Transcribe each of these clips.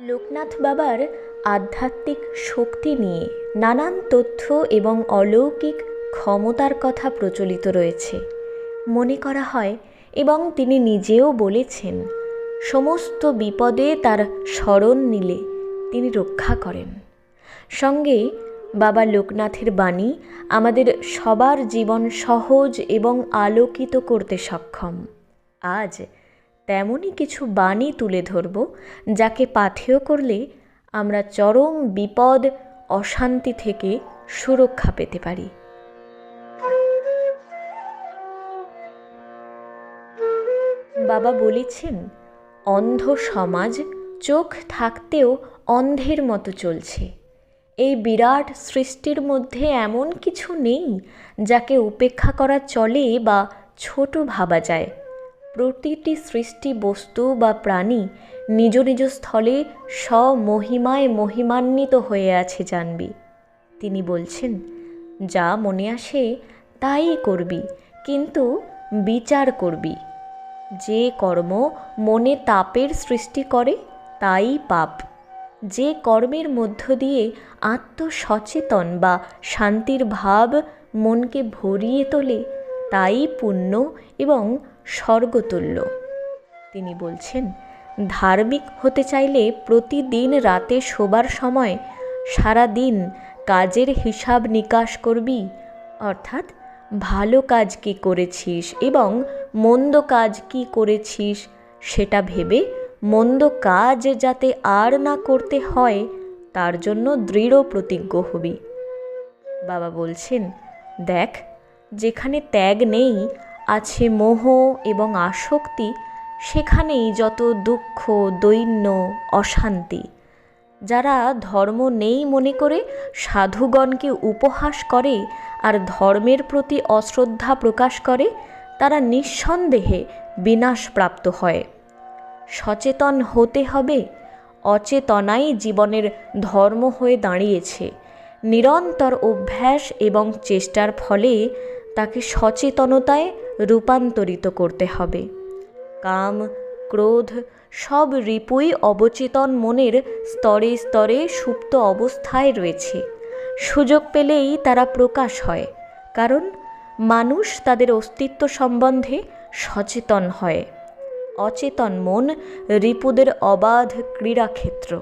লোকনাথ বাবার আধ্যাত্মিক শক্তি নিয়ে নানান তথ্য এবং অলৌকিক ক্ষমতার কথা প্রচলিত রয়েছে। মনে করা হয়, এবং তিনি নিজেও বলেছেন, সমস্ত বিপদে তার স্মরণ নিলে তিনি রক্ষা করেন। সঙ্গে বাবা লোকনাথের বাণী আমাদের সবার জীবন সহজ এবং আলোকিত করতে সক্ষম। আজ তেমনই কিছু বাণী তুলে ধরব, যাকে পাথেয় করলে আমরা চরম বিপদ, অশান্তি থেকে সুরক্ষা পেতে পারি। বাবা বলেছেন, অন্ধ সমাজ চোখ থাকতেও অন্ধের মতো চলছে। এই বিরাট সৃষ্টির মধ্যে এমন কিছু নেই, যাকে উপেক্ষা করা চলে বা ছোট ভাবা যায়। প্রতিটি সৃষ্টি বস্তু বা প্রাণী নিজ নিজ স্থলে স্বমহিমায় মহিমান্বিত হয়ে আছে জানবি। তিনি বলছেন, যা মনে আসে, তাই করবি, কিন্তু বিচার করবি। যে কর্ম মনে তাপের সৃষ্টি করে, তাই পাপ। যে কর্মের মধ্য দিয়ে আত্মসচেতন বা শান্তির ভাব মনকে ভরিয়ে তোলে, তাই পুণ্য এবং স্বর্গতুল্য। তিনি বলছেন, ধার্মিক হতে চাইলে প্রতিদিন রাতে শোবার সময় সারা দিন কাজের হিসাব নিকাশ করবি। অর্থাৎ ভালো কাজ কি করেছিস এবং মন্দ কাজ কি করেছিস সেটা ভেবে মন্দ কাজ যাতে আর না করতে হয়, তার জন্য দৃঢ় প্রতিজ্ঞ হবি। বাবা বলছেন, দেখ, যেখানে ত্যাগ নেই আছে মোহ এবং আসক্তি, সেখানেই যত দুঃখ, দৈন্য, অশান্তি। যারা ধর্ম নেই মনে করে, সাধুগণকে উপহাস করে আর ধর্মের প্রতি অশ্রদ্ধা প্রকাশ করে, তারা নিঃসন্দেহে বিনাশপ্রাপ্ত হয়। সচেতন হতে হবে, অচেতনাই জীবনের ধর্ম হয়ে দাঁড়িয়েছে। নিরন্তর অভ্যাস এবং চেষ্টার ফলে তাকে সচেতনতায় রূপান্তরিত করতে হবে। কাম, ক্রোধ সব রিপুই অবচেতন মনের স্তরে স্তরে সুপ্ত অবস্থায় রয়েছে। সুযোগ পেলেই তারা প্রকাশ হয়, কারণ মানুষ তাদের অস্তিত্ব সম্বন্ধে সচেতন হয়। অচেতন মন রিপুদের অবাধ ক্রীড়াক্ষেত্র।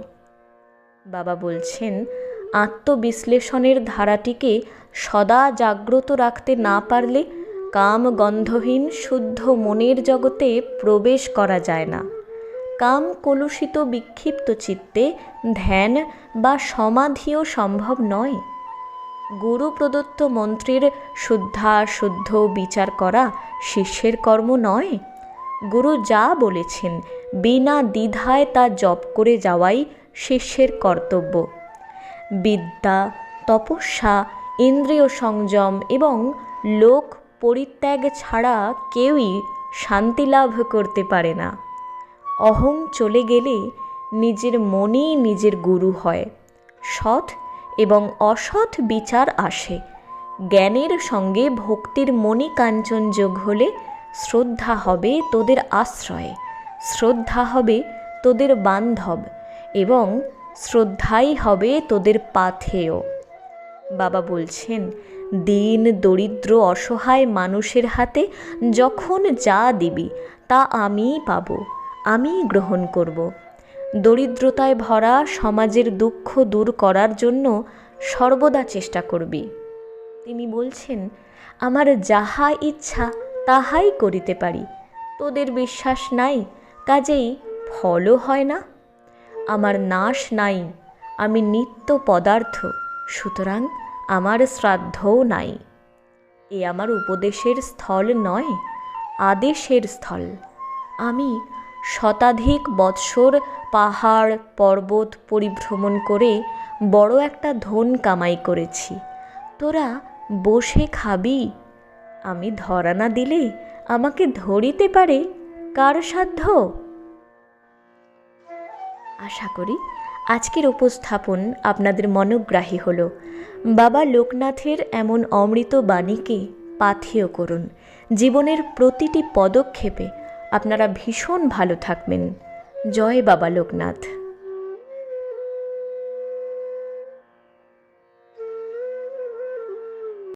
বাবা বলছেন, আত্মবিশ্লেষণের ধারাটিকে সদা জাগ্রত রাখতে না পারলে কাম গন্ধহীন শুদ্ধ মনের জগতে প্রবেশ করা যায় না। কাম কলুষিত বিক্ষিপ্ত চিত্তে ধ্যান বা সমাধিও সম্ভব নয়। গুরু প্রদত্ত মন্ত্রের শুদ্ধা শুদ্ধ বিচার করা শিষ্যের কর্ম নয়। গুরু যা বলেছেন, বিনা দ্বিধায় তা জপ করে যাওয়াই শিষ্যের কর্তব্য। বিদ্যা, তপস্যা, ইন্দ্রিয় সংযম এবং লোক পরিত্যাগ ছাড়া কেউই শান্তি লাভ করতে পারে না। অহং চলে গেলে নিজের মনই নিজের গুরু হয়। সৎ এবং অসৎ বিচার আসে। জ্ঞানের সঙ্গে ভক্তির মণি কাঞ্চন যোগ হলে শ্রদ্ধা হবে তোদের আশ্রয়ে। শ্রদ্ধা হবে তোদের বান্ধব এবং শ্রদ্ধাই হবে তোদের পাথেয়। বাবা বলছেন দিন, দরিদ্র, অসহায় মানুষের হাতে যখন যা দিবি, তা আমিই পাব, আমিই গ্রহণ করব। দরিদ্রতায় ভরা সমাজের দুঃখ দূর করার জন্য সর্বদা চেষ্টা করবি। তিনি বলছেন, আমার যাহা ইচ্ছা, তাহাই করিতে পারি। তোদের বিশ্বাস নাই, কাজেই ফলও হয় না। আমার নাশ নাই, আমি নিত্য পদার্থ, সুতরাং আমার শ্রাদ্ধও নাই। এ আমার উপদেশের স্থল নয়, আদেশের স্থল। আমি শতাধিক বৎসর পাহাড়, পর্বত পরিভ্রমণ করে বড় একটা ধন কামাই করেছি। তোরা বসে খাবি। আমি ধরা না দিলে আমাকে ধরিতে পারে কার সাধ্য? আশা করি আজকের উপস্থাপন আপনাদের মনোগ্রাহী হল। বাবা লোকনাথের এমন অমৃত বাণীকে পাথেয় করুন। জীবনের প্রতিটি পদক্ষেপে আপনারা ভীষণ ভালো থাকবেন। জয় বাবা লোকনাথ।